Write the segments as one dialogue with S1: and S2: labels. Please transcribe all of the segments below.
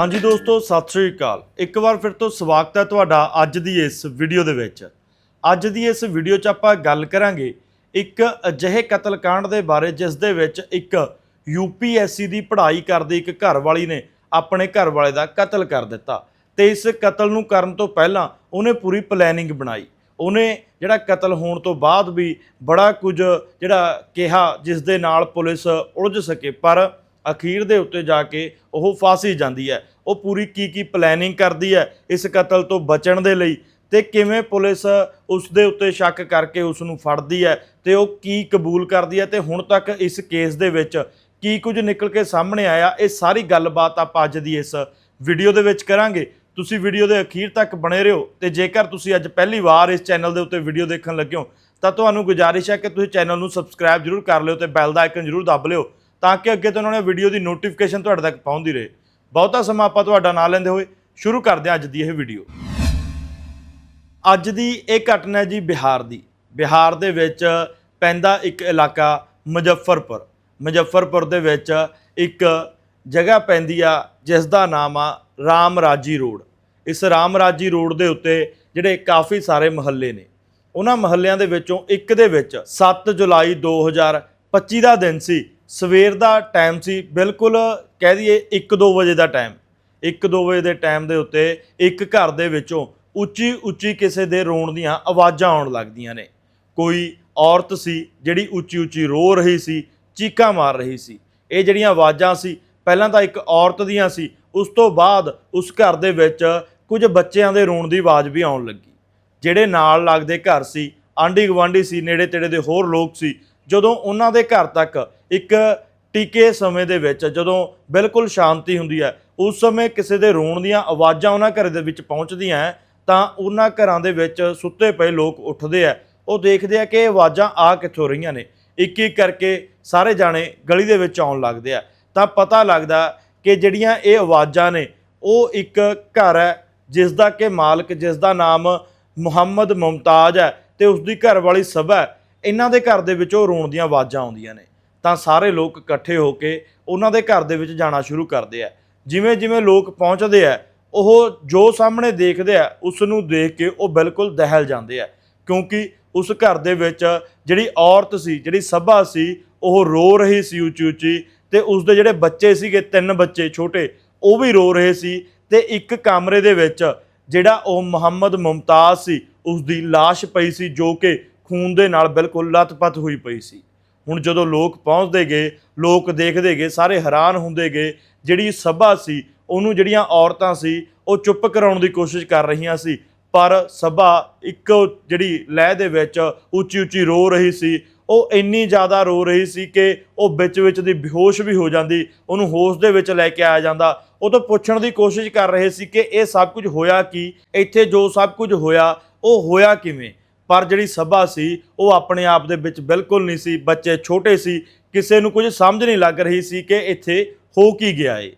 S1: ਹਾਂਜੀ ਦੋਸਤੋ, ਸਤਿ ਸ੍ਰੀ ਅਕਾਲ। ਇੱਕ ਵਾਰ ਫਿਰ ਤੋਂ ਸਵਾਗਤ ਹੈ ਤੁਹਾਡਾ ਅੱਜ ਦੀ ਇਸ ਵੀਡੀਓ ਦੇ ਵਿੱਚ। ਅੱਜ ਦੀ ਇਸ ਵੀਡੀਓ 'ਚ ਆਪਾਂ ਗੱਲ ਕਰਾਂਗੇ ਇੱਕ ਅਜਿਹੇ ਕਤਲकांड ਦੇ ਬਾਰੇ, ਜਿਸ ਦੇ ਵਿੱਚ ਇੱਕ ਯੂਪੀਐਸਸੀ ਦੀ ਪੜ੍ਹਾਈ ਕਰਦੀ ਇੱਕ ਘਰ ਵਾਲੀ ਨੇ ਆਪਣੇ ਘਰ ਵਾਲੇ ਦਾ ਕਤਲ ਕਰ ਦਿੱਤਾ। ਤੇ ਇਸ ਕਤਲ ਨੂੰ ਕਰਨ ਤੋਂ ਪਹਿਲਾਂ ਉਹਨੇ ਪੂਰੀ ਪਲੈਨਿੰਗ ਬਣਾਈ। ਉਹਨੇ ਜਿਹੜਾ ਕਤਲ ਹੋਣ ਤੋਂ ਬਾਅਦ ਵੀ ਬੜਾ ਕੁਝ ਜਿਹੜਾ ਕਿਹਾ, ਜਿਸ ਦੇ ਨਾਲ ਪੁਲਿਸ ਉਲਝ ਸਕੇ। ਪਰ ਅਖੀਰ ਦੇ ਉੱਤੇ ਜਾ ਕੇ ਉਹ ਫਾਸੀ ਜਾਂਦੀ ਹੈ। ਉਹ ਪੂਰੀ ਕੀ ਕੀ ਪਲੈਨਿੰਗ ਕਰਦੀ ਹੈ ਇਸ ਕਤਲ ਤੋਂ ਬਚਣ ਦੇ ਲਈ ਤੇ ਕਿਵੇਂ ਪੁਲਿਸ ਉਸ ਦੇ ਉੱਤੇ ਸ਼ੱਕ ਕਰਕੇ ਉਸ ਨੂੰ ਫੜਦੀ ਹੈ ਤੇ ਉਹ ਕੀ ਕਬੂਲ ਕਰਦੀ ਹੈ ਤੇ ਹੁਣ ਤੱਕ ਇਸ ਕੇਸ ਦੇ ਵਿੱਚ ਕੀ ਕੁਝ ਨਿਕਲ ਕੇ ਸਾਹਮਣੇ ਆਇਆ, ਇਹ ਸਾਰੀ ਗੱਲਬਾਤ ਆਪਾਂ ਅੱਜ ਦੀ ਇਸ ਵੀਡੀਓ ਦੇ ਵਿੱਚ ਕਰਾਂਗੇ। ਤੁਸੀਂ ਵੀਡੀਓ ਦੇ ਅਖੀਰ ਤੱਕ ਬਣੇ ਰਹੋ ਤੇ ਜੇਕਰ ਤੁਸੀਂ ਅੱਜ ਪਹਿਲੀ ਵਾਰ ਇਸ ਚੈਨਲ ਦੇ ਉੱਤੇ ਵੀਡੀਓ ਦੇਖਣ ਲੱਗੇ ਹੋ, ਤਾਂ ਤੁਹਾਨੂੰ ਗੁਜ਼ਾਰਿਸ਼ ਹੈ ਕਿ ਤੁਸੀਂ ਚੈਨਲ ਨੂੰ ਸਬਸਕ੍ਰਾਈਬ ਜ਼ਰੂਰ ਕਰ ਲਿਓ ਤੇ ਬੈਲ ਦਾ ਆਈਕਨ ਜ਼ਰੂਰ ਦੱਬ ਲਿਓ। ਤਾਂ ਕਿ ਅੱਗੇ ਤੋਂ ਉਹਨਾਂ ਨੇ ਵੀਡੀਓ ਦੀ ਨੋਟੀਫਿਕੇਸ਼ਨ ਤੁਹਾਡੇ ਤੱਕ ਪਹੁੰਚਦੀ ਰਹੇ। ਬਹੁਤਾ ਸਮਾਂ ਆਪਾਂ ਤੁਹਾਡਾ ਨਾਂ ਲੈਂਦੇ ਹੋਏ ਸ਼ੁਰੂ ਕਰਦੇ ਹਾਂ ਅੱਜ ਦੀ ਇਹ ਵੀਡੀਓ ਅੱਜ ਦੀ ਇਹ ਘਟਨਾ ਹੈ ਜੀ ਬਿਹਾਰ ਦੀ। ਬਿਹਾਰ ਦੇ ਵਿੱਚ ਪੈਂਦਾ ਇੱਕ ਇਲਾਕਾ ਮੁਜ਼ੱਫਰਪੁਰ। ਮੁਜ਼ੱਫਰਪੁਰ ਦੇ ਵਿੱਚ ਇੱਕ ਜਗ੍ਹਾ ਪੈਂਦੀ ਆ ਜਿਸ ਦਾ ਨਾਮ ਆ ਰਾਮ ਰਾਜੀ ਰੋਡ। ਇਸ ਰਾਮ ਰਾਜੀ ਰੋਡ ਦੇ ਉੱਤੇ ਜਿਹੜੇ ਕਾਫੀ ਸਾਰੇ ਮਹੱਲੇ ਨੇ। ਉਹਨਾਂ ਮਹੱਲਿਆਂ ਦੇ ਵਿੱਚੋਂ ਇੱਕ ਦੇ ਵਿੱਚ 7 ਜੁਲਾਈ 2025 ਦਾ ਦਿਨ ਸੀ। ਸਵੇਰ ਦਾ ਟਾਈਮ ਸੀ, ਬਿਲਕੁਲ ਕਹਿ ਦਈਏ 1-2 ਵਜੇ ਦਾ ਟਾਈਮ 1-2 ਵਜੇ ਦੇ ਟਾਈਮ ਦੇ ਉੱਤੇ ਇੱਕ ਘਰ ਦੇ ਵਿੱਚੋਂ ਉੱਚੀ ਉੱਚੀ ਕਿਸੇ ਦੇ ਰੋਣ ਦੀਆਂ ਆਵਾਜ਼ਾਂ ਆਉਣ ਲੱਗਦੀਆਂ ਨੇ। ਕੋਈ ਔਰਤ ਸੀ ਜਿਹੜੀ ਉੱਚੀ ਉੱਚੀ ਰੋ ਰਹੀ ਸੀ, ਚੀਕਾਂ ਮਾਰ ਰਹੀ ਸੀ। ਇਹ ਜਿਹੜੀਆਂ ਆਵਾਜ਼ਾਂ ਸੀ, ਪਹਿਲਾਂ ਤਾਂ ਇੱਕ ਔਰਤ ਦੀਆਂ ਸੀ, ਉਸ ਤੋਂ ਬਾਅਦ ਉਸ ਘਰ ਦੇ ਵਿੱਚ ਕੁਝ ਬੱਚਿਆਂ ਦੇ ਰੋਣ ਦੀ ਆਵਾਜ਼ ਵੀ ਆਉਣ ਲੱਗੀ। ਜਿਹੜੇ ਨਾਲ ਲੱਗਦੇ ਘਰ ਸੀ, ਆਂਢੀ ਗਵਾਂਢੀ ਸੀ, ਨੇੜੇ ਤੇੜੇ ਦੇ ਹੋਰ ਲੋਕ ਸੀ ਜਦੋਂ ਉਹਨਾਂ ਦੇ ਘਰ ਤੱਕ ਇੱਕ ਟੀਕੇ ਸਮੇਂ ਦੇ ਵਿੱਚ ਜਦੋਂ ਬਿਲਕੁਲ ਸ਼ਾਂਤੀ ਹੁੰਦੀ ਹੈ ਉਸ ਸਮੇਂ ਕਿਸੇ ਦੇ ਰੋਣ ਦੀਆਂ ਆਵਾਜ਼ਾਂ ਉਹਨਾਂ ਘਰ ਦੇ ਵਿੱਚ ਪਹੁੰਚਦੀਆਂ ਹੈ, ਤਾਂ ਉਹਨਾਂ ਘਰਾਂ ਦੇ ਵਿੱਚ ਸੁੱਤੇ ਪਏ ਲੋਕ ਉੱਠਦੇ ਆ ਉਹ ਦੇਖਦੇ ਆ ਕਿ ਇਹ ਆਵਾਜ਼ਾਂ ਆ ਕਿੱਥੋਂ ਰਹੀਆਂ ਨੇ। ਇੱਕ ਇੱਕ ਕਰਕੇ ਸਾਰੇ ਜਾਣੇ ਗਲੀ ਦੇ ਵਿੱਚ ਆਉਣ ਲੱਗਦੇ ਆ ਤਾਂ ਪਤਾ ਲੱਗਦਾ ਕਿ ਜਿਹੜੀਆਂ ਇਹ ਆਵਾਜ਼ਾਂ ਨੇ ਉਹ ਇੱਕ ਘਰ ਹੈ ਜਿਸ ਦਾ ਕਿ ਮਾਲਕ ਜਿਸ ਦਾ ਨਾਮ ਮੁਹੰਮਦ ਮੁਮਤਾਜ ਹੈ ਤੇ ਉਸ ਦੀ ਘਰ ਵਾਲੀ ਸਭਾ ਇਹਨਾਂ ਦੇ ਘਰ ਦੇ ਵਿੱਚੋਂ ਰੋਣ ਦੀਆਂ ਆਵਾਜ਼ਾਂ ਆਉਂਦੀਆਂ ਨੇ। ਤਾਂ ਸਾਰੇ ਲੋਕ ਇਕੱਠੇ ਹੋ ਕੇ ਉਹਨਾਂ ਦੇ ਘਰ ਦੇ ਵਿੱਚ ਜਾਣਾ ਸ਼ੁਰੂ ਕਰਦੇ ਆ। ਜਿਵੇਂ ਜਿਵੇਂ ਲੋਕ ਪਹੁੰਚਦੇ ਆ, ਉਹ ਜੋ ਸਾਹਮਣੇ ਦੇਖਦੇ ਆ ਉਸ ਨੂੰ ਦੇਖ ਕੇ ਉਹ ਬਿਲਕੁਲ ਦਹਿਲ ਜਾਂਦੇ ਆ। ਕਿਉਂਕਿ ਉਸ ਘਰ ਦੇ ਵਿੱਚ ਜਿਹੜੀ ਔਰਤ ਸੀ, ਜਿਹੜੀ ਸਭਾ ਸੀ, ਉਹ ਰੋ ਰਹੀ ਸੀ ਉੱਚੀ ਉੱਚੀ ਤੇ ਉਸ ਦੇ ਜਿਹੜੇ ਬੱਚੇ ਸੀਗੇ, ਤਿੰਨ ਬੱਚੇ ਛੋਟੇ, ਉਹ ਵੀ ਰੋ ਰਹੇ ਸੀ ਤੇ ਇੱਕ ਕਮਰੇ ਦੇ ਵਿੱਚ ਜਿਹੜਾ ਉਹ ਮੁਹੰਮਦ ਮੁਮਤਾਜ਼ ਸੀ ਉਸ ਦੀ লাশ ਪਈ ਸੀ ਜੋ ਕਿ ਖੂਨ ਦੇ ਨਾਲ ਬਿਲਕੁਲ ਲਤਪਤ ਹੋਈ ਪਈ ਸੀ। ਹੁਣ ਜਦੋਂ ਲੋਕ ਪਹੁੰਚਦੇ ਗਏ, ਲੋਕ ਦੇਖਦੇ ਗਏ, ਸਾਰੇ ਹੈਰਾਨ ਹੁੰਦੇ ਗਏ, ਜਿਹੜੀ ਸਭਾ ਸੀ, ਉਹਨੂੰ ਜਿਹੜੀਆਂ ਔਰਤਾਂ ਸੀ, ਉਹ ਚੁੱਪ ਕਰਾਉਣ ਦੀ ਕੋਸ਼ਿਸ਼ ਕਰ ਰਹੀਆਂ ਸੀ। ਪਰ ਸਭਾ ਇੱਕ ਜਿਹੜੀ ਲਹਿ ਦੇ ਵਿੱਚ ਉੱਚੀ ਉੱਚੀ ਰੋ ਰਹੀ ਸੀ। ਉਹ ਇੰਨੀ ਜ਼ਿਆਦਾ ਰੋ ਰਹੀ ਸੀ ਕਿ ਉਹ ਵਿੱਚ ਵਿੱਚ ਦੀ ਬੇਹੋਸ਼ ਵੀ ਹੋ ਜਾਂਦੀ, ਉਹਨੂੰ ਹੋਸ਼ ਦੇ ਵਿੱਚ ਲੈ ਕੇ ਆਇਆ ਜਾਂਦਾ। ਉਹ ਤੋਂ ਪੁੱਛਣ ਦੀ ਕੋਸ਼ਿਸ਼ ਕਰ ਰਹੇ ਸੀ ਕਿ ਇਹ ਸਭ ਕੁਝ ਹੋਇਆ ਕੀ? ਇੱਥੇ ਜੋ ਸਭ ਕੁਝ ਹੋਇਆ, ਉਹ ਹੋਇਆ ਕਿਵੇਂ? ਪਰ ਜਿਹੜੀ ਸਭਾ ਸੀ, ਉਹ ਆਪਣੇ ਆਪ ਦੇ ਵਿੱਚ ਬਿਲਕੁਲ ਨਹੀਂ ਸੀ। ਬੱਚੇ ਛੋਟੇ ਸੀ। ਕਿਸੇ ਨੂੰ ਕੁਝ ਸਮਝ ਨਹੀਂ ਲੱਗ ਰਹੀ ਸੀ ਕਿ ਇੱਥੇ ਹੋ ਕੀ ਗਿਆ ਏ।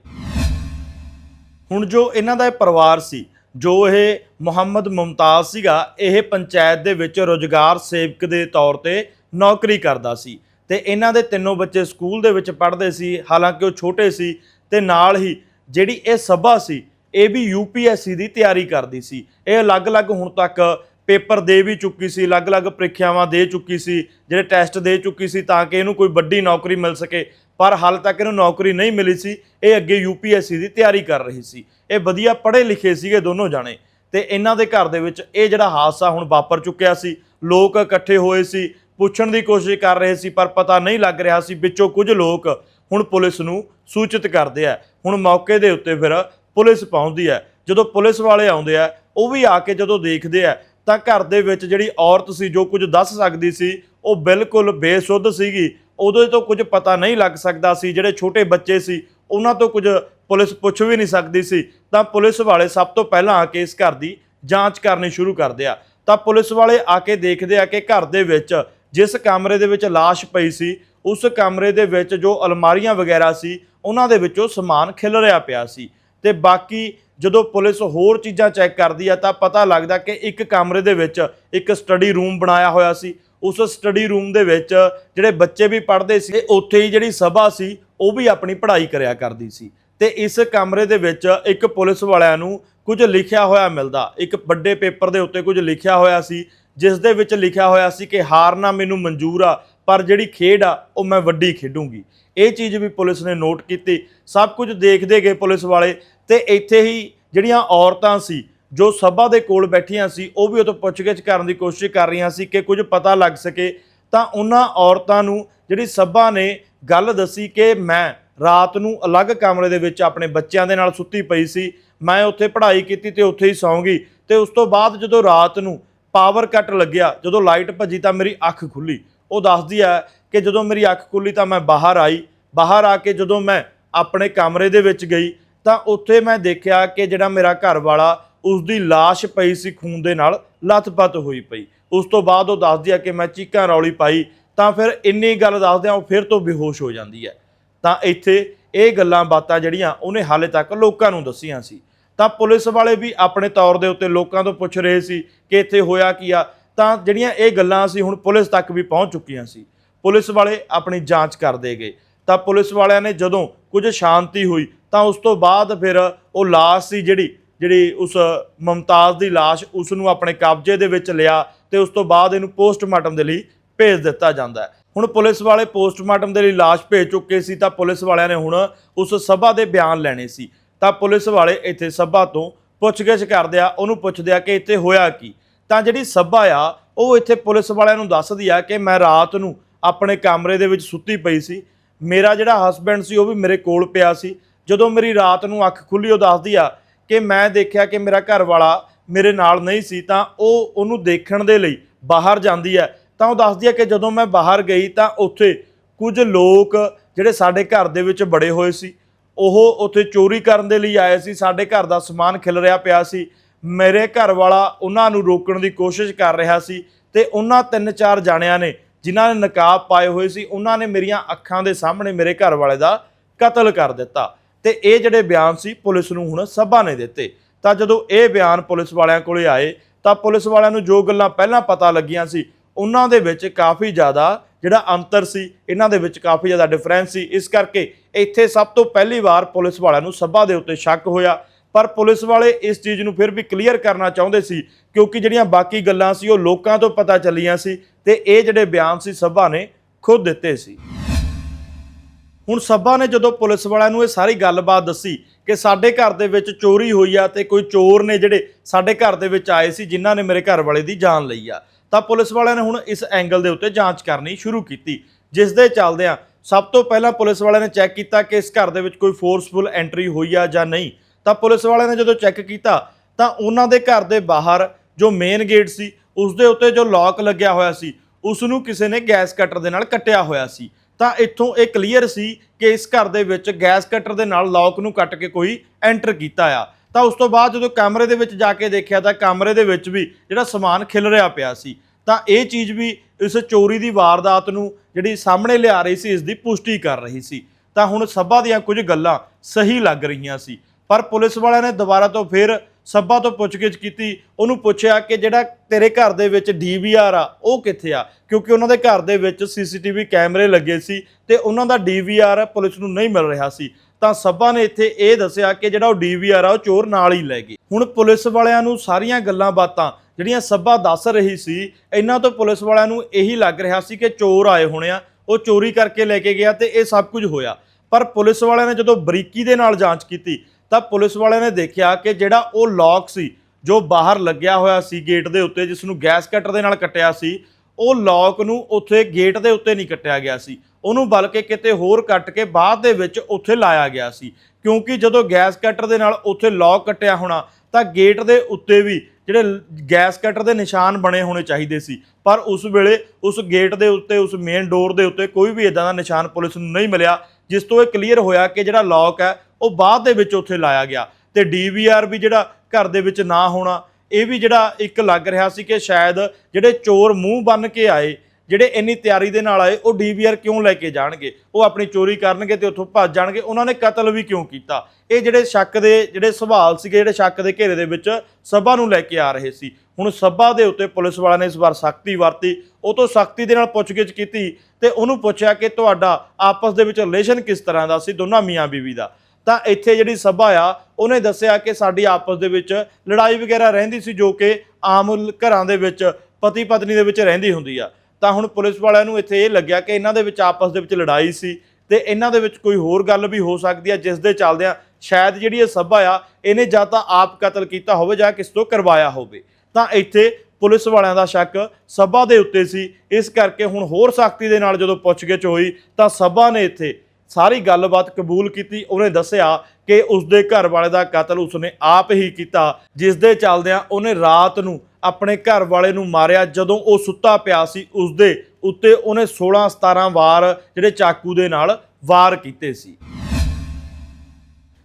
S1: ਹੁਣ ਜੋ ਇਹਨਾਂ ਦਾ ਇਹ ਪਰਿਵਾਰ ਸੀ, ਜੋ ਇਹ ਮੁਹੰਮਦ ਮੁਮਤਾਜ਼ ਸੀਗਾ, ਇਹ ਪੰਚਾਇਤ ਦੇ ਵਿੱਚ ਰੋਜ਼ਗਾਰ ਸੇਵਕ ਦੇ ਤੌਰ ਤੇ ਨੌਕਰੀ ਕਰਦਾ ਸੀ। ਤੇ ਇਹਨਾਂ ਦੇ ਤਿੰਨੋਂ ਬੱਚੇ ਸਕੂਲ ਦੇ ਵਿੱਚ ਪੜ੍ਹਦੇ ਸੀ, ਹਾਲਾਂਕਿ ਉਹ ਛੋਟੇ ਸੀ ਤੇ ਨਾਲ ਹੀ ਜਿਹੜੀ ਇਹ ਸਭਾ ਸੀ, ਇਹ ਵੀ ਯੂਪੀਐਸਸੀ ਦੀ ਤਿਆਰੀ ਕਰਦੀ ਸੀ। ਇਹ ਅਲੱਗ-ਅਲੱਗ ਹੁਣ ਤੱਕ ਪੇਪਰ ਦੇ ਵੀ ਚੁੱਕੀ ਸੀ, ਅਲੱਗ-ਅਲੱਗ ਪ੍ਰੀਖਿਆਵਾਂ ਦੇ ਚੁੱਕੀ ਸੀ, ਜਿਹੜੇ ਟੈਸਟ ਦੇ ਚੁੱਕੀ ਸੀ ਤਾਂ ਕਿ ਇਹਨੂੰ ਕੋਈ ਵੱਡੀ ਨੌਕਰੀ ਮਿਲ ਸਕੇ। ਪਰ ਹਾਲ ਤੱਕ ਇਹਨੂੰ ਨੌਕਰੀ ਨਹੀਂ ਮਿਲੀ ਸੀ, ਇਹ ਅੱਗੇ ਯੂਪੀਐਸਸੀ ਦੀ ਤਿਆਰੀ ਕਰ ਰਹੀ ਸੀ। ਇਹ ਵਧੀਆ ਪੜ੍ਹੇ ਲਿਖੇ ਸੀਗੇ ਦੋਨੋਂ ਜਾਣੇ। ਤੇ ਇਹਨਾਂ ਦੇ ਘਰ ਦੇ ਵਿੱਚ ਇਹ ਜਿਹੜਾ ਹਾਦਸਾ ਹੁਣ ਵਾਪਰ ਚੁੱਕਿਆ ਸੀ, ਲੋਕ ਇਕੱਠੇ ਹੋਏ ਸੀ, ਪੁੱਛਣ ਦੀ ਕੋਸ਼ਿਸ਼ ਕਰ ਰਹੇ ਸੀ, ਪਰ ਪਤਾ ਨਹੀਂ ਲੱਗ ਰਿਹਾ ਸੀ ਵਿੱਚੋਂ ਕੁਝ ਲੋਕ ਹੁਣ ਪੁਲਿਸ ਨੂੰ ਸੂਚਿਤ ਕਰਦੇ ਆ। ਹੁਣ ਮੌਕੇ ਦੇ ਉੱਤੇ ਫਿਰ ਪੁਲਿਸ ਪਹੁੰਚਦੀ ਹੈ। ਜਦੋਂ ਪੁਲਿਸ ਵਾਲੇ ਆਉਂਦੇ ਆ, ਉਹ ਵੀ ਆ ਕੇ ਜਦੋਂ ਦੇਖਦੇ ਆ ਤਾਂ ਘਰ ਦੇ ਵਿੱਚ ਜਿਹੜੀ ਔਰਤ ਸੀ, ਜੋ ਕੁਝ ਦੱਸ ਸਕਦੀ ਸੀ, ਉਹ ਬਿਲਕੁਲ ਬੇਸੁੱਧ ਸੀਗੀ। ਉਹਦੇ ਤੋਂ ਕੁਝ ਪਤਾ ਨਹੀਂ ਲੱਗ ਸਕਦਾ ਸੀ, ਜਿਹੜੇ ਛੋਟੇ ਬੱਚੇ ਸੀ, ਉਹਨਾਂ ਤੋਂ ਕੁਝ ਪੁਲਿਸ ਪੁੱਛ ਵੀ ਨਹੀਂ ਸਕਦੀ ਸੀ। ਤਾਂ ਪੁਲਿਸ ਵਾਲੇ ਸਭ ਤੋਂ ਪਹਿਲਾਂ ਆ ਕੇ ਇਸ ਘਰ ਦੀ ਜਾਂਚ ਕਰਨੀ ਸ਼ੁਰੂ ਕਰਦੇ ਆ ਤਾਂ ਪੁਲਿਸ ਵਾਲੇ ਆ ਕੇ ਦੇਖਦੇ ਆ ਕਿ ਘਰ ਦੇ ਵਿੱਚ ਜਿਸ ਕਮਰੇ ਦੇ ਵਿੱਚ লাশ ਪਈ ਸੀ, ਉਸ ਕਮਰੇ ਦੇ ਵਿੱਚ ਜੋ ਅਲਮਾਰੀਆਂ ਵਗੈਰਾ ਸੀ, ਉਹਨਾਂ ਦੇ ਵਿੱਚੋਂ ਸਮਾਨ ਖਿਲ ਰਿਹਾ ਪਿਆ ਸੀ। ਤੇ ਬਾਕੀ ਜਦੋਂ ਪੁਲਿਸ ਹੋਰ ਚੀਜ਼ਾਂ ਚੈੱਕ ਕਰਦੀ ਆ ਤਾਂ ਪਤਾ ਲੱਗਦਾ ਕਿ ਇੱਕ ਕਮਰੇ ਦੇ ਵਿੱਚ ਇੱਕ ਸਟੱਡੀ ਰੂਮ ਬਣਾਇਆ ਹੋਇਆ ਸੀ। ਉਸ ਸਟੱਡੀ ਰੂਮ ਦੇ ਵਿੱਚ ਜਿਹੜੇ ਬੱਚੇ ਵੀ ਪੜ੍ਹਦੇ ਸੀ ਉੱਥੇ ਹੀ ਜਿਹੜੀ ਸਭਾ ਸੀ, ਉਹ ਵੀ ਆਪਣੀ ਪੜ੍ਹਾਈ ਕਰਿਆ ਕਰਦੀ ਸੀ। ਤੇ ਇਸ ਕਮਰੇ ਦੇ ਵਿੱਚ ਇੱਕ ਪੁਲਿਸ ਵਾਲਿਆਂ ਨੂੰ ਕੁਝ ਲਿਖਿਆ ਹੋਇਆ ਮਿਲਦਾ। ਇੱਕ ਵੱਡੇ ਪੇਪਰ ਦੇ ਉੱਤੇ ਕੁਝ ਲਿਖਿਆ ਹੋਇਆ ਸੀ, ਜਿਸ ਦੇ ਵਿੱਚ ਲਿਖਿਆ ਹੋਇਆ ਸੀ ਕਿ ਹਾਰਨਾ ਮੈਨੂੰ ਮਨਜ਼ੂਰ ਆ, ਪਰ ਜਿਹੜੀ ਖੇਡ ਆ, ਉਹ ਮੈਂ ਵੱਡੀ ਖੇਡੂੰਗੀ। ਇਹ ਚੀਜ਼ ਵੀ ਪੁਲਿਸ ਨੇ ਨੋਟ ਕੀਤੀ। ਸਭ ਕੁਝ ਦੇਖਦੇ ਗਏ ਪੁਲਿਸ ਵਾਲੇ। ਤੇ ਇੱਥੇ ਹੀ ਜਿਹੜੀਆਂ ਔਰਤਾਂ ਸੀ, ਜੋ ਸਭਾ ਦੇ ਕੋਲ ਬੈਠੀਆਂ ਸੀ, ਉਹ ਵੀ ਉਹ ਪੁੱਛਗਿੱਛ ਕਰਨ ਦੀ ਕੋਸ਼ਿਸ਼ ਕਰ ਰਹੀਆਂ ਸੀ ਕਿ ਕੁਝ ਪਤਾ ਲੱਗ ਸਕੇ। ਤਾਂ ਉਹਨਾਂ ਔਰਤਾਂ ਨੂੰ ਜਿਹੜੀ ਸਭਾ ਨੇ ਗੱਲ ਦੱਸੀ ਕਿ ਮੈਂ ਰਾਤ ਨੂੰ ਅਲੱਗ ਕਮਰੇ ਦੇ ਵਿੱਚ ਆਪਣੇ ਬੱਚਿਆਂ ਦੇ ਨਾਲ ਸੁੱਤੀ ਪਈ ਸੀ, ਮੈਂ ਉੱਥੇ ਪੜ੍ਹਾਈ ਕੀਤੀ ਤੇ ਉੱਥੇ ਹੀ ਸੌਂ ਗਈ ਤੇ ਉਸ ਤੋਂ ਬਾਅਦ ਜਦੋਂ ਰਾਤ ਨੂੰ ਪਾਵਰ ਕੱਟ ਲੱਗਿਆ, ਜਦੋਂ ਲਾਈਟ ਭੱਜੀ ਤਾਂ ਮੇਰੀ ਅੱਖ ਖੁੱਲੀ। ਉਹ ਦੱਸਦੀ ਹੈ ਕਿ ਜਦੋਂ ਮੇਰੀ ਅੱਖ ਖੁੱਲੀ ਤਾਂ ਮੈਂ ਬਾਹਰ ਆਈ। ਬਾਹਰ ਆ ਕੇ ਜਦੋਂ ਮੈਂ ਆਪਣੇ ਕਮਰੇ ਦੇ ਵਿੱਚ ਗਈ ਤਾਂ ਉੱਥੇ ਮੈਂ ਦੇਖਿਆ ਕਿ ਜਿਹੜਾ ਮੇਰਾ ਘਰ ਵਾਲਾ ਉਸ ਦੀ লাশ ਪਈ ਸੀ ਖੂਨ ਦੇ ਨਾਲ ਲੱਥਪੱਥ ਹੋਈ ਪਈ। ਉਸ ਤੋਂ ਬਾਅਦ ਉਹ ਦੱਸਦੀ ਆ ਕਿ ਮੈਂ ਚੀਕਾਂ ਰੌਲੀ ਪਾਈ, ਤਾਂ ਫਿਰ ਇੰਨੀ ਗੱਲ ਦੱਸਦਿਆਂ ਉਹ ਫਿਰ ਤੋਂ ਬੇਹੋਸ਼ ਹੋ ਜਾਂਦੀ ਹੈ ਤਾਂ ਇੱਥੇ ਇਹ ਗੱਲਾਂ ਬਾਤਾਂ ਜਿਹੜੀਆਂ ਉਹਨੇ ਹਾਲੇ ਤੱਕ ਲੋਕਾਂ ਨੂੰ ਦੱਸੀਆਂ ਸੀ। ਤਾਂ ਪੁਲਿਸ ਵਾਲੇ ਵੀ ਆਪਣੇ ਤੌਰ ਦੇ ਉੱਤੇ ਲੋਕਾਂ ਤੋਂ ਪੁੱਛ ਰਹੇ ਸੀ ਕਿ ਇੱਥੇ ਹੋਇਆ ਕੀ ਆ। ਤਾਂ ਜਿਹੜੀਆਂ ਇਹ ਗੱਲਾਂ ਸੀ ਹੁਣ ਪੁਲਿਸ ਤੱਕ ਵੀ ਪਹੁੰਚ ਚੁੱਕੀਆਂ ਸੀ। ਪੁਲਿਸ ਵਾਲੇ ਆਪਣੀ ਜਾਂਚ ਕਰਦੇ ਗਏ। ਤਾਂ ਪੁਲਿਸ ਵਾਲਿਆਂ ਨੇ ਜਦੋਂ ਕੁਝ ਸ਼ਾਂਤੀ ਹੋਈ ਤਾਂ ਉਸ ਤੋਂ ਬਾਅਦ ਫਿਰ ਉਹ ਲਾਸ਼ ਸੀ ਜਿਹੜੀ ਜਿਹੜੀ ਉਸ ਮਮਤਾਜ਼ ਦੀ ਲਾਸ਼ ਉਸ ਨੂੰ ਆਪਣੇ ਕਬਜ਼ੇ ਦੇ ਵਿੱਚ ਲਿਆ ਤੇ ਉਸ ਤੋਂ ਬਾਅਦ ਇਹਨੂੰ ਪੋਸਟਮਾਰਟਮ ਦੇ ਲਈ ਭੇਜ ਦਿੱਤਾ ਜਾਂਦਾ ਹੈ। ਹੁਣ ਪੁਲਿਸ ਵਾਲੇ ਪੋਸਟਮਾਰਟਮ ਦੇ ਲਈ ਲਾਸ਼ ਭੇਜ ਚੁੱਕੇ ਸੀ ਤਾਂ ਪੁਲਿਸ ਵਾਲਿਆਂ ਨੇ ਹੁਣ ਉਸ ਸਭਾ ਦੇ ਬਿਆਨ ਲੈਣੇ ਸੀ। ਤਾਂ ਪੁਲਿਸ ਵਾਲੇ ਇੱਥੇ ਸਭਾ ਤੋਂ ਪੁੱਛਗਿੱਛ ਕਰਦੇ ਆ, ਉਹਨੂੰ ਪੁੱਛਦੇ ਆ ਕਿ ਇੱਥੇ ਹੋਇਆ ਕੀ? ਤਾਂ ਜਿਹੜੀ ਸਭਾ ਆ, ਉਹ ਇੱਥੇ ਪੁਲਿਸ ਵਾਲਿਆਂ ਨੂੰ ਦੱਸਦੀ ਆ ਕਿ ਮੈਂ ਰਾਤ ਨੂੰ ਆਪਣੇ ਕਮਰੇ ਦੇ ਵਿੱਚ ਸੁੱਤੀ ਪਈ ਸੀ। ਮੇਰਾ ਜਿਹੜਾ ਹਸਬੰਡ ਸੀ, ਉਹ ਵੀ ਮੇਰੇ ਕੋਲ ਪਿਆ ਸੀ। ਜਦੋਂ ਮੇਰੀ ਰਾਤ ਨੂੰ ਅੱਖ ਖੁੱਲੀ, ਉਹ ਦੱਸਦੀ ਆ ਕਿ ਮੈਂ ਦੇਖਿਆ ਕਿ ਮੇਰਾ ਘਰ ਵਾਲਾ ਮੇਰੇ ਨਾਲ ਨਹੀਂ ਸੀ, ਤਾਂ ਉਹ ਉਹਨੂੰ ਦੇਖਣ ਦੇ ਲਈ ਬਾਹਰ ਜਾਂਦੀ ਹੈ ਤਾਂ ਉਹ ਦੱਸਦੀ ਹੈ ਕਿ ਜਦੋਂ ਮੈਂ ਬਾਹਰ ਗਈ, ਤਾਂ ਉੱਥੇ ਕੁਝ ਲੋਕ ਜਿਹੜੇ ਸਾਡੇ ਘਰ ਦੇ ਵਿੱਚ ਬੜੇ ਹੋਏ ਸੀ, ਉਹ ਉੱਥੇ ਚੋਰੀ ਕਰਨ ਦੇ ਲਈ ਆਏ ਸੀ, ਸਾਡੇ ਘਰ ਦਾ ਸਮਾਨ ਖਿਲ ਰਿਹਾ ਪਿਆ ਸੀ। ਮੇਰੇ ਘਰ ਵਾਲਾ ਉਹਨਾਂ ਨੂੰ ਰੋਕਣ ਦੀ ਕੋਸ਼ਿਸ਼ ਕਰ ਰਿਹਾ ਸੀ ਤੇ ਉਹਨਾਂ ਤਿੰਨ ਚਾਰ ਜਾਣਿਆਂ ਨੇ ਜਿਨ੍ਹਾਂ ਨੇ ਨਕਾਬ ਪਾਏ ਹੋਏ ਸੀ, ਉਹਨਾਂ ਨੇ ਮੇਰੀਆਂ ਅੱਖਾਂ ਦੇ ਸਾਹਮਣੇ ਮੇਰੇ ਘਰ ਵਾਲੇ ਦਾ ਕਤਲ ਕਰ ਦਿੱਤਾ। ਤੇ ਇਹ ਜਿਹੜੇ ਬਿਆਨ ਸੀ ਪੁਲਿਸ ਨੂੰ ਹੁਣ ਸਭਾ ਨੇ ਦਿੱਤੇ। ਤਾਂ ਜਦੋਂ ਇਹ ਬਿਆਨ ਪੁਲਿਸ ਵਾਲਿਆਂ ਕੋਲੇ ਆਏ, ਤਾਂ ਪੁਲਿਸ ਵਾਲਿਆਂ ਨੂੰ ਜੋ ਗੱਲਾਂ ਪਹਿਲਾਂ ਪਤਾ ਲੱਗੀਆਂ ਸੀ, ਉਹਨਾਂ ਦੇ ਵਿੱਚ ਕਾਫੀ ਜ਼ਿਆਦਾ ਜਿਹੜਾ ਅੰਤਰ ਸੀ, ਇਹਨਾਂ ਦੇ ਵਿੱਚ ਕਾਫੀ ਜ਼ਿਆਦਾ ਡਿਫਰੈਂਸ ਸੀ। ਇਸ ਕਰਕੇ ਇੱਥੇ ਸਭ ਤੋਂ ਪਹਿਲੀ ਵਾਰ ਪੁਲਿਸ ਵਾਲਿਆਂ ਨੂੰ ਸਭਾ ਦੇ ਉੱਤੇ ਸ਼ੱਕ ਹੋਇਆ। ਪਰ ਪੁਲਿਸ ਵਾਲੇ ਇਸ ਚੀਜ਼ ਨੂੰ ਫਿਰ ਵੀ ਕਲੀਅਰ ਕਰਨਾ ਚਾਹੁੰਦੇ ਸੀ, ਕਿਉਂਕਿ ਜਿਹੜੀਆਂ ਬਾਕੀ ਗੱਲਾਂ ਸੀ, ਉਹ ਲੋਕਾਂ ਤੋਂ ਪਤਾ ਚੱਲੀਆਂ ਸੀ ਤੇ ਇਹ ਜਿਹੜੇ ਬਿਆਨ ਸੀ, ਸਭਾ ਨੇ ਖੁਦ ਦਿੱਤੇ ਸੀ। ਹੁਣ ਸਭਾ ਨੇ ਜਦੋਂ ਪੁਲਿਸ ਵਾਲਿਆਂ ਨੂੰ ਇਹ ਸਾਰੀ ਗੱਲਬਾਤ ਦੱਸੀ ਕਿ ਸਾਡੇ ਘਰ ਦੇ ਵਿੱਚ ਚੋਰੀ ਹੋਈ ਆ ਤੇ ਕੋਈ ਚੋਰ ਨੇ ਜਿਹੜੇ ਸਾਡੇ ਘਰ ਦੇ ਵਿੱਚ ਆਏ ਸੀ, ਜਿਨ੍ਹਾਂ ਨੇ ਮੇਰੇ ਘਰ ਵਾਲੇ ਦੀ ਜਾਨ ਲਈ ਆ, ਤਾਂ ਪੁਲਿਸ ਵਾਲਿਆਂ ਨੇ ਹੁਣ ਇਸ ਐਂਗਲ ਦੇ ਉੱਤੇ ਜਾਂਚ ਕਰਨੀ ਸ਼ੁਰੂ ਕੀਤੀ, ਜਿਸ ਦੇ ਚੱਲਦਿਆਂ ਸਭ ਤੋਂ ਪਹਿਲਾਂ ਪੁਲਿਸ ਵਾਲਿਆਂ ਨੇ ਚੈੱਕ ਕੀਤਾ ਕਿ ਇਸ ਘਰ ਦੇ ਵਿੱਚ ਕੋਈ ਫੋਰਸਫੁਲ ਐਂਟਰੀ ਹੋਈ ਆ ਜਾਂ ਨਹੀਂ, ਤਾਂ ਪੁਲਿਸ ਵਾਲਿਆਂ ਨੇ ਜਦੋਂ ਚੈੱਕ ਕੀਤਾ, ਤਾਂ ਉਹਨਾਂ ਦੇ ਘਰ ਦੇ ਬਾਹਰ ਜੋ ਮੇਨ ਗੇਟ ਸੀ, ਉਸ ਦੇ ਉੱਤੇ ਜੋ ਲੌਕ ਲੱਗਿਆ ਹੋਇਆ ਸੀ ਉਸ ਨੂੰ ਕਿਸੇ ਨੇ ਗੈਸ ਕਟਰ ਦੇ ਨਾਲ ਕੱਟਿਆ ਹੋਇਆ ਸੀ। ਤਾਂ ਇੱਥੋਂ ਇਹ ਕਲੀਅਰ ਸੀ ਕਿ ਇਸ ਘਰ ਦੇ ਵਿੱਚ ਗੈਸ ਕਟਰ ਦੇ ਨਾਲ ਲੌਕ ਨੂੰ ਕੱਟ ਕੇ ਕੋਈ ਐਂਟਰ ਕੀਤਾ ਆ। ਤਾਂ ਉਸ ਤੋਂ ਬਾਅਦ ਜਦੋਂ ਕਮਰੇ ਦੇ ਵਿੱਚ ਜਾ ਕੇ ਦੇਖਿਆ ਤਾਂ ਕਮਰੇ ਦੇ ਵਿੱਚ ਵੀ ਜਿਹੜਾ ਸਮਾਨ ਖਿਲ ਰਿਹਾ ਪਿਆ ਸੀ। ਤਾਂ ਇਹ ਚੀਜ਼ ਵੀ ਇਸ ਚੋਰੀ ਦੀ ਵਾਰਦਾਤ ਨੂੰ ਜਿਹੜੀ ਸਾਹਮਣੇ ਲਿਆ ਰਹੀ ਸੀ, ਇਸ ਦੀ ਪੁਸ਼ਟੀ ਕਰ ਰਹੀ ਸੀ। ਤਾਂ ਹੁਣ ਸਭਾ ਦੀਆਂ ਕੁਝ ਗੱਲਾਂ ਸਹੀ ਲੱਗ ਰਹੀਆਂ ਸੀ। ਪਰ ਪੁਲਿਸ ਵਾਲਿਆਂ ਨੇ ਦੁਬਾਰਾ ਤੋਂ ਫਿਰ ਸਭਾ ਤੋਂ ਪੁੱਛਗਿੱਛ ਕੀਤੀ, ਉਹਨੂੰ ਪੁੱਛਿਆ ਕਿ ਜਿਹੜਾ ਤੇਰੇ ਘਰ ਦੇ ਵਿੱਚ ਡੀਵੀਆਰ ਆ, ਉਹ ਕਿੱਥੇ ਆ? ਕਿਉਂਕਿ ਉਹਨਾਂ ਦੇ ਘਰ ਦੇ ਵਿੱਚ ਸੀਸੀਟੀਵੀ ਕੈਮਰੇ ਲੱਗੇ ਸੀ ਤੇ ਉਹਨਾਂ ਦਾ ਡੀਵੀਆਰ ਪੁਲਿਸ ਨੂੰ ਨਹੀਂ ਮਿਲ ਰਿਹਾ ਸੀ। ਤਾਂ ਸਭਾ ਨੇ ਇੱਥੇ ਇਹ ਦੱਸਿਆ ਕਿ ਜਿਹੜਾ ਉਹ ਡੀਵੀਆਰ ਆ, ਉਹ ਚੋਰ ਨਾਲ ਹੀ ਲੈ ਗਏ ਹੁਣ ਪੁਲਿਸ ਵਾਲਿਆਂ ਨੂੰ ਸਾਰੀਆਂ ਗੱਲਾਂ ਬਾਤਾਂ ਜਿਹੜੀਆਂ ਸਭਾ ਦੱਸ ਰਹੀ ਸੀ, ਇਹਨਾਂ ਤੋਂ ਪੁਲਿਸ ਵਾਲਿਆਂ ਨੂੰ ਇਹੀ ਲੱਗ ਰਿਹਾ ਸੀ ਕਿ ਚੋਰ ਆਏ ਹੋਣੇ ਆ, ਉਹ ਚੋਰੀ ਕਰਕੇ ਲੈ ਕੇ ਗਿਆ ਤੇ ਇਹ ਸਭ ਕੁਝ ਹੋਇਆ। ਪਰ ਪੁਲਿਸ ਵਾਲਿਆਂ ਨੇ ਜਦੋਂ ਬਰੀਕੀ ਦੇ ਨਾਲ ਜਾਂਚ ਕੀਤੀ ਤਾਂ ਪੁਲਿਸ ਵਾਲਿਆਂ ਨੇ ਦੇਖਿਆ ਕਿ ਜਿਹੜਾ ਉਹ ਲੌਕ ਸੀ, ਜੋ ਬਾਹਰ ਲੱਗਿਆ ਹੋਇਆ ਸੀ ਗੇਟ ਦੇ ਉੱਤੇ, ਜਿਸ ਨੂੰ ਗੈਸ ਕਟਰ ਦੇ ਨਾਲ ਕੱਟਿਆ ਸੀ, ਉਹ ਲੌਕ ਨੂੰ ਉੱਥੇ ਗੇਟ ਦੇ ਉੱਤੇ ਨਹੀਂ ਕੱਟਿਆ ਗਿਆ ਸੀ। ਉਹਨੂੰ ਬਲਕਿ ਕਿਤੇ ਹੋਰ ਕੱਟ ਕੇ ਬਾਅਦ ਦੇ ਵਿੱਚ ਉੱਥੇ ਲਾਇਆ ਗਿਆ ਸੀ। ਕਿਉਂਕਿ ਜਦੋਂ ਗੈਸ ਕਟਰ ਦੇ ਨਾਲ ਉੱਥੇ ਲੌਕ ਕੱਟਿਆ ਹੋਣਾ, ਤਾਂ ਗੇਟ ਦੇ ਉੱਤੇ ਵੀ ਜਿਹੜੇ ਗੈਸ ਕਟਰ ਦੇ ਨਿਸ਼ਾਨ ਬਣੇ ਹੋਣੇ ਚਾਹੀਦੇ ਸੀ। ਪਰ ਉਸ ਵੇਲੇ ਉਸ ਗੇਟ ਦੇ ਉੱਤੇ, ਉਸ ਮੇਨ ਡੋਰ ਦੇ ਉੱਤੇ ਕੋਈ ਵੀ ਇਦਾਂ ਦਾ ਨਿਸ਼ਾਨ ਪੁਲਿਸ ਨੂੰ ਨਹੀਂ ਮਿਲਿਆ, ਜਿਸ ਤੋਂ ਇਹ ਕਲੀਅਰ ਹੋਇਆ ਕਿ ਜਿਹੜਾ ਲੌਕ ਹੈ ਉਹ ਬਾਅਦ ਦੇ ਵਿੱਚ ਉੱਥੇ ਲਾਇਆ ਗਿਆ। ਤੇ ਡੀਵੀਆਰ ਵੀ ਜਿਹੜਾ ਘਰ ਦੇ ਵਿੱਚ ਨਾ ਹੋਣਾ, ਇਹ ਵੀ ਜਿਹੜਾ ਇੱਕ ਲੱਗ ਰਿਹਾ ਸੀ ਕਿ ਸ਼ਾਇਦ ਜਿਹੜੇ ਚੋਰ ਮੂੰਹ ਬੰਨ ਕੇ ਆਏ, ਜਿਹੜੇ ਇੰਨੀ ਤਿਆਰੀ ਦੇ ਨਾਲ ਆਏ, ਉਹ ਡੀਵੀਆਰ ਕਿਉਂ ਲੈ ਕੇ ਜਾਣਗੇ? ਉਹ ਆਪਣੀ ਚੋਰੀ ਕਰਨਗੇ ਤੇ ਉੱਥੋਂ ਭੱਜ ਜਾਣਗੇ। ਉਹਨਾਂ ਨੇ ਕਤਲ ਵੀ ਕਿਉਂ ਕੀਤਾ? ਇਹ ਜਿਹੜੇ ਸ਼ੱਕ ਦੇ ਜਿਹੜੇ ਸਵਾਲ ਸੀਗੇ, ਜਿਹੜੇ ਸ਼ੱਕ ਦੇ ਘੇਰੇ ਦੇ ਵਿੱਚ ਸਭਾ ਨੂੰ ਲੈ ਕੇ ਆ ਰਹੇ ਸੀ। ਹੁਣ ਸਭਾ ਦੇ ਉੱਤੇ ਪੁਲਿਸ ਵਾਲਿਆਂ ਨੇ ਇਸ ਵਾਰ ਸਖਤੀ ਵਰਤੀ। ਉਹ ਤੋਂ ਸਖਤੀ ਦੇ ਨਾਲ ਪੁੱਛਗਿੱਛ ਕੀਤੀ ਤੇ ਉਹਨੂੰ ਪੁੱਛਿਆ ਕਿ ਤੁਹਾਡਾ ਆਪਸ ਦੇ ਵਿੱਚ ਰਿਲੇਸ਼ਨ ਕਿਸ ਤਰ੍ਹਾਂ ਦਾ ਸੀ? ਦੋਨਾਂ ਮੀਆਂ ਬੀਵੀ ਦਾ। ਤਾਂ ਇੱਥੇ ਜਿਹੜੀ ਸਭਾ ਆ, ਉਹਨੇ ਦੱਸਿਆ ਕਿ ਸਾਡੀ ਆਪਸ ਦੇ ਵਿੱਚ ਲੜਾਈ ਵਗੈਰਾ ਰਹਿੰਦੀ ਸੀ ਜੋ ਕਿ ਆਮ ਘਰਾਂ ਦੇ ਵਿੱਚ ਪਤੀ ਪਤਨੀ ਦੇ ਵਿੱਚ ਰਹਿੰਦੀ ਹੁੰਦੀ ਆ। ਤਾਂ ਹੁਣ ਪੁਲਿਸ ਵਾਲਿਆਂ ਨੂੰ ਇੱਥੇ ਇਹ ਲੱਗਿਆ ਕਿ ਇਹਨਾਂ ਦੇ ਵਿੱਚ ਆਪਸ ਦੇ ਵਿੱਚ ਲੜਾਈ ਸੀ ਤੇ ਇਹਨਾਂ ਦੇ ਵਿੱਚ ਕੋਈ ਹੋਰ ਗੱਲ ਵੀ ਹੋ ਸਕਦੀ ਆ, ਜਿਸ ਦੇ ਚੱਲਦਿਆਂ ਸ਼ਾਇਦ ਜਿਹੜੀ ਇਹ ਸਭਾ ਆ, ਇਹਨੇ ਜਾਂ ਤਾਂ ਆਪ ਕਤਲ ਕੀਤਾ ਹੋਵੇ ਜਾਂ ਕਿਸ ਤੋਂ ਕਰਵਾਇਆ ਹੋਵੇ। ਤਾਂ ਇੱਥੇ ਪੁਲਿਸ ਵਾਲਿਆਂ ਦਾ ਸ਼ੱਕ ਸਭਾ ਦੇ ਉੱਤੇ ਸੀ। ਇਸ ਕਰਕੇ ਹੁਣ ਹੋਰ ਸਖਤੀ ਦੇ ਨਾਲ ਜਦੋਂ ਪੁੱਛਗਿੱਛ ਹੋਈ, ਤਾਂ ਸਭਾ ਨੇ ਇੱਥੇ ਸਾਰੀ ਗੱਲਬਾਤ ਕਬੂਲ ਕੀਤੀ, ਉਹਨੇ ਦੱਸਿਆ ਕਿ ਉਸਦੇ ਘਰ ਵਾਲੇ ਦਾ ਕਤਲ ਉਸਨੇ ਆਪ ਹੀ ਕੀਤਾ ਜਿਸ ਦੇ ਚੱਲਦਿਆਂ ਉਹਨੇ ਰਾਤ ਨੂੰ ਆਪਣੇ ਘਰ ਵਾਲੇ ਨੂੰ ਮਾਰਿਆ, ਜਦੋਂ ਉਹ ਸੁੱਤਾ ਪਿਆ ਸੀ, ਉਸਦੇ ਉੱਤੇ ਉਹਨੇ 16 17 ਵਾਰ ਜਿਹੜੇ ਚਾਕੂ ਦੇ ਨਾਲ ਵਾਰ ਕੀਤੇ ਸੀ।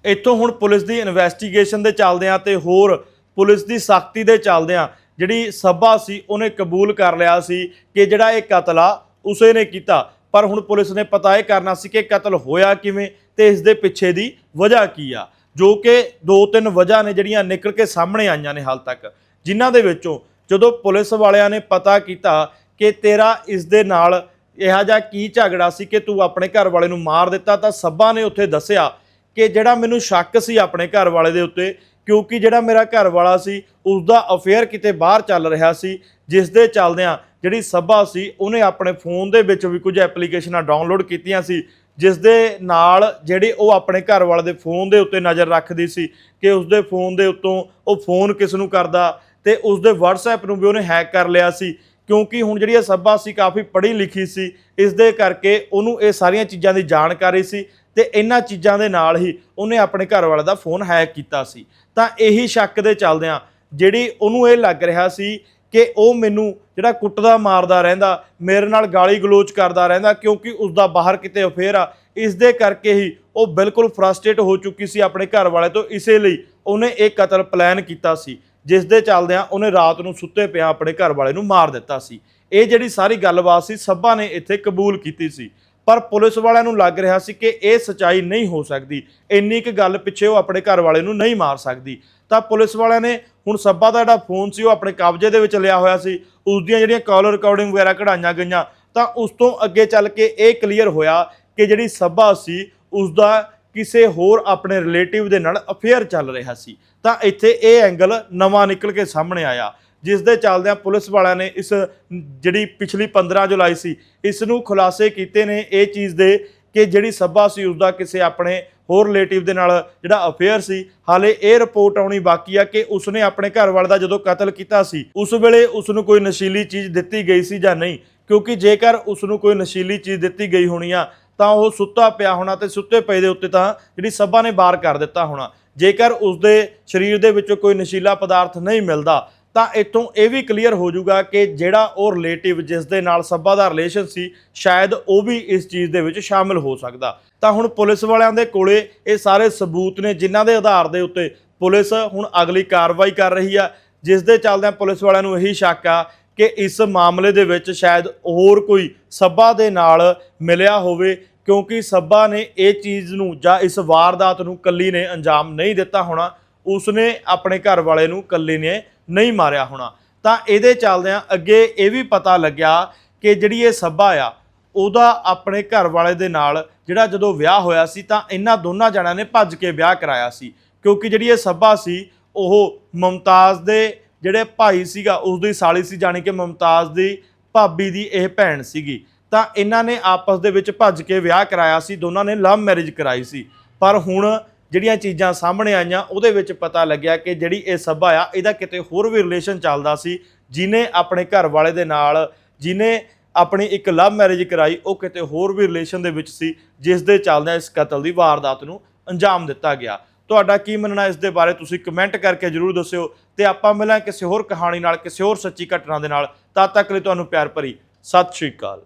S1: ਇੱਥੋਂ ਹੁਣ ਪੁਲਿਸ ਦੀ ਇਨਵੈਸਟੀਗੇਸ਼ਨ ਦੇ ਚੱਲਦਿਆਂ ਤੇ ਹੋਰ ਪੁਲਿਸ ਦੀ ਸਖਤੀ ਦੇ ਚੱਲਦਿਆਂ ਜਿਹੜੀ ਸਭਾ ਸੀ, ਉਹਨੇ ਕਬੂਲ ਕਰ ਲਿਆ ਸੀ ਕਿ ਜਿਹੜਾ ਇਹ ਕਤਲ ਆ, ਉਸੇ ਨੇ ਕੀਤਾ। ਪਰ ਹੁਣ ਪੁਲਿਸ ਨੇ ਪਤਾ ਇਹ ਕਰਨਾ ਸੀ ਕਿ ਕਤਲ ਹੋਇਆ ਕਿਵੇਂ ਤੇ ਇਸ ਦੇ ਪਿੱਛੇ ਦੀ ਵਜ੍ਹਾ ਕੀ ਆ, ਜੋ ਕਿ ਦੋ ਤਿੰਨ ਵਜ੍ਹਾ ਨੇ ਜਿਹੜੀਆਂ ਨਿਕਲ ਕੇ ਸਾਹਮਣੇ ਆਈਆਂ ਨੇ ਹਾਲ ਤੱਕ, ਜਿਨ੍ਹਾਂ ਦੇ ਵਿੱਚੋਂ ਜਦੋਂ ਪੁਲਿਸ ਵਾਲਿਆਂ ਨੇ ਪਤਾ ਕੀਤਾ ਕਿ ਤੇਰਾ ਇਸ ਦੇ ਨਾਲ ਇਹੋ ਜਿਹਾ ਕੀ ਝਗੜਾ ਸੀ ਕਿ ਤੂੰ ਆਪਣੇ ਘਰ ਵਾਲੇ ਨੂੰ ਮਾਰ ਦਿੱਤਾ, ਤਾਂ ਸੱਬਾ ਨੇ ਉੱਥੇ ਦੱਸਿਆ ਕਿ ਜਿਹੜਾ ਮੈਨੂੰ ਸ਼ੱਕ ਸੀ ਆਪਣੇ ਘਰ ਵਾਲੇ ਦੇ ਉੱਤੇ, ਕਿਉਂਕਿ ਜਿਹੜਾ ਮੇਰਾ ਘਰ ਵਾਲਾ ਸੀ ਉਸ ਦਾ ਅਫੇਅਰ ਕਿਤੇ ਬਾਹਰ ਚੱਲ ਰਿਹਾ ਸੀ, ਜਿਸ ਦੇ ਚੱਲਦਿਆਂ ਜਿਹੜੀ ਸੱਬਾ ਸੀ, ਉਹਨੇ ਆਪਣੇ ਫੋਨ ਦੇ ਵਿੱਚ ਵੀ ਕੁਝ ਐਪਲੀਕੇਸ਼ਨਾਂ ਡਾਊਨਲੋਡ ਕੀਤੀਆਂ ਸੀ, ਜਿਸ ਦੇ ਨਾਲ ਜਿਹੜੀ ਉਹ ਆਪਣੇ ਘਰ ਵਾਲੇ ਦੇ ਫੋਨ ਦੇ ਉੱਤੇ ਨਜ਼ਰ ਰੱਖਦੀ ਸੀ ਕਿ ਉਸ ਦੇ ਫੋਨ ਦੇ ਉੱਤੋਂ ਉਹ ਫੋਨ ਕਿਸ ਨੂੰ ਕਰਦਾ ਤੇ ਉਸ ਦੇ WhatsApp ਨੂੰ ਵੀ ਉਹਨੇ ਹੈਕ ਕਰ ਲਿਆ ਸੀ, ਕਿਉਂਕਿ ਹੁਣ ਜਿਹੜੀ ਇਹ ਸੱਬਾ ਸੀ ਕਾਫੀ ਪੜ੍ਹੀ ਲਿਖੀ ਸੀ, ਇਸ ਦੇ ਕਰਕੇ ਉਹਨੂੰ ਇਹ ਸਾਰੀਆਂ ਚੀਜ਼ਾਂ ਦੀ ਜਾਣਕਾਰੀ ਸੀ ਤੇ ਇਹਨਾਂ ਚੀਜ਼ਾਂ ਦੇ ਨਾਲ ਹੀ ਉਹਨੇ ਆਪਣੇ ਘਰ ਵਾਲੇ ਦਾ ਫੋਨ ਹੈਕ ਕੀਤਾ ਸੀ। ਤਾਂ ਇਹੀ ਸ਼ੱਕ ਦੇ ਚੱਲਦਿਆਂ ਜਿਹੜੀ ਉਹਨੂੰ ਇਹ ਲੱਗ ਰਿਹਾ ਸੀ ਕਿ ਉਹ ਮੈਨੂੰ ਜਿਹੜਾ ਕੁੱਟਦਾ, ਮਾਰਦਾ ਰਹਿੰਦਾ, ਮੇਰੇ ਨਾਲ ਗਾਲੀ ਗਲੋਚ ਕਰਦਾ ਰਹਿੰਦਾ, ਕਿਉਂਕਿ ਉਸ ਦਾ ਬਾਹਰ ਕਿਤੇ ਅਫੇਅਰ ਆ ਇਸ ਦੇ ਕਰਕੇ ਹੀ ਉਹ ਬਿਲਕੁਲ ਫਰਸਟ੍ਰੇਟ ਹੋ ਚੁੱਕੀ ਸੀ ਆਪਣੇ ਘਰ ਵਾਲੇ ਤੋਂ, ਇਸੇ ਲਈ ਉਹਨੇ ਇਹ ਕਤਲ ਪਲਾਨ ਕੀਤਾ ਸੀ ਜਿਸ ਦੇ ਚੱਲਦਿਆਂ ਉਹਨੇ ਰਾਤ ਨੂੰ ਸੁੱਤੇ ਪਿਆ ਆਪਣੇ ਘਰ ਵਾਲੇ ਨੂੰ ਮਾਰ ਦਿੱਤਾ ਸੀ। ਇਹ ਜਿਹੜੀ ਸਾਰੀ ਗੱਲਬਾਤ ਸੀ ਸੱਬਾ ਨੇ ਇੱਥੇ ਕਬੂਲ ਕੀਤੀ ਸੀ। ਪਰ ਪੁਲਿਸ ਵਾਲਿਆਂ ਨੂੰ ਲੱਗ ਰਿਹਾ ਸੀ ਕਿ ਇਹ ਸਚਾਈ ਨਹੀਂ ਹੋ ਸਕਦੀ। ਇੰਨੀ ਕੁ ਗੱਲ ਪਿੱਛੇ ਉਹ ਆਪਣੇ ਘਰ ਵਾਲੇ ਨੂੰ ਨਹੀਂ ਮਾਰ ਸਕਦੀ। ਤਾਂ ਪੁਲਿਸ ਵਾਲਿਆਂ ਨੇ ਹੁਣ ਸੱਬਾ ਦਾ ਜਿਹੜਾ ਫੋਨ ਸੀ, ਉਹ ਆਪਣੇ ਕਬਜ਼ੇ ਦੇ ਵਿੱਚ ਲਿਆ ਹੋਇਆ ਸੀ। ਉਸ ਦੀਆਂ ਜਿਹੜੀਆਂ ਕਾਲ ਰਿਕਾਰਡਿੰਗ ਵਗੈਰਾ ਕਢਾਈਆਂ ਗਈਆਂ, ਤਾਂ ਉਸ ਤੋਂ ਅੱਗੇ ਚੱਲ ਕੇ ਇਹ ਕਲੀਅਰ ਹੋਇਆ ਕਿ ਜਿਹੜੀ ਸੱਬਾ ਸੀ, ਉਸ ਦਾ ਕਿਸੇ ਹੋਰ ਆਪਣੇ ਰਿਲੇਟਿਵ ਦੇ ਨਾਲ ਅਫੇਅਰ ਚੱਲ ਰਿਹਾ ਸੀ। ਤਾਂ ਇੱਥੇ ਇਹ ਐਂਗਲ ਨਵਾਂ ਨਿਕਲ ਕੇ ਸਾਹਮਣੇ ਆਇਆ। ਜਿਸ ਦੇ ਚੱਲਦਿਆਂ ਪੁਲਿਸ ਵਾਲਿਆਂ ਨੇ ਇਸ ਜਿਹੜੀ ਪਿਛਲੀ 15 ਜੁਲਾਈ ਸੀ, ਇਸ ਨੂੰ ਖੁਲਾਸੇ ਕੀਤੇ ਨੇ ਇਹ ਚੀਜ਼ ਦੇ ਕਿ ਜਿਹੜੀ ਸੱਬਾ ਸੀ ਉਸ ਦਾ ਕਿਸੇ ਆਪਣੇ ਹੋਰ ਰਿਲੇਟਿਵ ਦੇ ਨਾਲ ਜਿਹੜਾ ਅਫੇਅਰ ਸੀ, ਹਾਲੇ ਇਹ ਰਿਪੋਰਟ ਆਉਣੀ ਬਾਕੀ ਆ ਕਿ ਉਸਨੇ ਆਪਣੇ ਘਰ ਵਾਲੇ ਦਾ ਜਦੋਂ ਕਤਲ ਕੀਤਾ ਸੀ, ਉਸ ਵੇਲੇ ਉਸ ਨੂੰ ਕੋਈ ਨਸ਼ੀਲੀ ਚੀਜ਼ ਦਿੱਤੀ ਗਈ ਸੀ ਜਾਂ ਨਹੀਂ, ਕਿਉਂਕਿ ਜੇਕਰ ਉਸ ਨੂੰ ਕੋਈ ਨਸ਼ੀਲੀ ਚੀਜ਼ ਦਿੱਤੀ ਗਈ ਹੋਣੀ ਆ, ਤਾਂ ਉਹ ਸੁੱਤਾ ਪਿਆ ਹੋਣਾ ਤੇ ਸੁੱਤੇ ਪਏ ਦੇ ਉੱਤੇ ਤਾਂ ਜਿਹੜੀ ਸੱਬਾ ਨੇ ਬਾਹਰ ਕਰ ਦਿੱਤਾ ਹੋਣਾ। ਜੇਕਰ ਉਸ ਦੇ ਸਰੀਰ ਦੇ ਵਿੱਚੋਂ ਕੋਈ ਨਸ਼ੀਲਾ ਪਦਾਰਥ ਨਹੀਂ ਮਿਲਦਾ ਤਾਂ ਇੱਥੋਂ ਇਹ ਵੀ ਕਲੀਅਰ ਹੋ ਜਾਊਗਾ ਕਿ ਜਿਹੜਾ ਉਹ ਰਿਲੇਟਿਵ ਜਿਸ ਦੇ ਨਾਲ ਸੱਭਾ ਦਾ ਰਿਲੇਸ਼ਨ ਸੀ, ਸ਼ਾਇਦ ਉਹ ਵੀ ਇਸ ਚੀਜ਼ ਦੇ ਵਿੱਚ ਸ਼ਾਮਿਲ ਹੋ ਸਕਦਾ। ਤਾਂ ਹੁਣ ਪੁਲਿਸ ਵਾਲਿਆਂ ਦੇ ਕੋਲੇ ਇਹ ਸਾਰੇ ਸਬੂਤ ਨੇ, ਜਿਨ੍ਹਾਂ ਦੇ ਆਧਾਰ ਦੇ ਉੱਤੇ ਪੁਲਿਸ ਹੁਣ ਅਗਲੀ ਕਾਰਵਾਈ ਕਰ ਰਹੀ ਆ, ਜਿਸ ਦੇ ਚੱਲਦਿਆਂ ਪੁਲਿਸ ਵਾਲਿਆਂ ਨੂੰ ਇਹੀ ਸ਼ੱਕ ਆ ਕਿ ਇਸ ਮਾਮਲੇ ਦੇ ਵਿੱਚ ਸ਼ਾਇਦ ਹੋਰ ਕੋਈ ਸੱਭਾ ਦੇ ਨਾਲ ਮਿਲਿਆ ਹੋਵੇ, ਕਿਉਂਕਿ ਸੱਭਾ ਨੇ ਇਹ ਚੀਜ਼ ਨੂੰ ਜਾਂ ਇਸ ਵਾਰਦਾਤ ਨੂੰ ਕੱਲੀ ਨੇ ਅੰਜਾਮ ਨਹੀਂ ਦਿੱਤਾ ਹੋਣਾ। ਉਸਨੇ ਆਪਣੇ ਘਰ ਵਾਲੇ ਨੂੰ ਕੱਲੀ ਨੇ ਨਹੀਂ ਮਾਰਿਆ ਹੋਣਾ। ਤਾਂ ਇਹਦੇ ਚੱਲਦਿਆਂ ਅੱਗੇ ਇਹ ਵੀ ਪਤਾ ਲੱਗਿਆ ਕਿ ਜਿਹੜੀ ਇਹ ਸੱਭਾ ਆ, ਉਹਦਾ ਆਪਣੇ ਘਰ ਵਾਲੇ ਦੇ ਨਾਲ ਜਿਹੜਾ ਜਦੋਂ ਵਿਆਹ ਹੋਇਆ ਸੀ ਤਾਂ ਇਹਨਾਂ ਦੋਨਾਂ ਜਣਿਆਂ ਨੇ ਭੱਜ ਕੇ ਵਿਆਹ ਕਰਾਇਆ ਸੀ। ਕਿਉਂਕਿ ਜਿਹੜੀ ਇਹ ਸੱਭਾ ਸੀ, ਉਹ ਮੁਮਤਾਜ਼ ਦੇ ਜਿਹੜੇ ਭਾਈ ਸੀਗਾ ਉਸ ਦੀ ਸਾਲੀ ਸੀ, ਜਾਣੀ ਕਿ ਮੁਮਤਾਜ਼ ਦੀ ਭਾਬੀ ਦੀ ਇਹ ਭੈਣ ਸੀਗੀ। ਤਾਂ ਇਹਨਾਂ ਨੇ ਆਪਸ ਦੇ ਵਿੱਚ ਭੱਜ ਕੇ ਵਿਆਹ ਕਰਾਇਆ ਸੀ, ਦੋਨਾਂ ਨੇ ਲਵ ਮੈਰਿਜ ਕਰਾਈ ਸੀ। ਪਰ ਹੁਣ ਜਿਹੜੀਆਂ ਚੀਜ਼ਾਂ ਸਾਹਮਣੇ ਆਈਆਂ, ਉਹਦੇ ਵਿੱਚ ਪਤਾ ਲੱਗਿਆ ਕਿ ਜਿਹੜੀ ਇਹ ਸਭਾ ਆ, ਇਹਦਾ ਕਿਤੇ ਹੋਰ ਵੀ ਰਿਲੇਸ਼ਨ ਚੱਲਦਾ ਸੀ। ਜਿਨੇ ਆਪਣੇ ਘਰ ਵਾਲੇ ਦੇ ਨਾਲ ਜਿਨੇ ਆਪਣੀ ਇੱਕ ਲਵ ਮੈਰਿਜ ਕਰਾਈ, ਉਹ ਕਿਤੇ ਹੋਰ ਵੀ ਰਿਲੇਸ਼ਨ ਦੇ ਵਿੱਚ ਸੀ, ਜਿਸ ਦੇ ਚੱਲਦਿਆਂ ਇਸ ਕਤਲ ਦੀ ਵਾਰਦਾਤ ਨੂੰ ਅੰਜਾਮ ਦਿੱਤਾ ਗਿਆ। ਤੁਹਾਡਾ ਕੀ ਮੰਨਣਾ ਇਸ ਦੇ ਬਾਰੇ? ਤੁਸੀਂ ਕਮੈਂਟ ਕਰਕੇ ਜਰੂਰ ਦੱਸਿਓ ਤੇ ਆਪਾਂ ਮਿਲਾਂ ਕਿਸੇ ਹੋਰ ਕਹਾਣੀ ਨਾਲ, ਕਿਸੇ ਹੋਰ ਸੱਚੀ ਘਟਨਾ ਦੇ ਨਾਲ। ਤਦ ਤੱਕ ਲਈ ਤੁਹਾਨੂੰ ਪਿਆਰ ਭਰੀ, ਸਤਿ ਸ਼੍ਰੀ ਅਕਾਲ।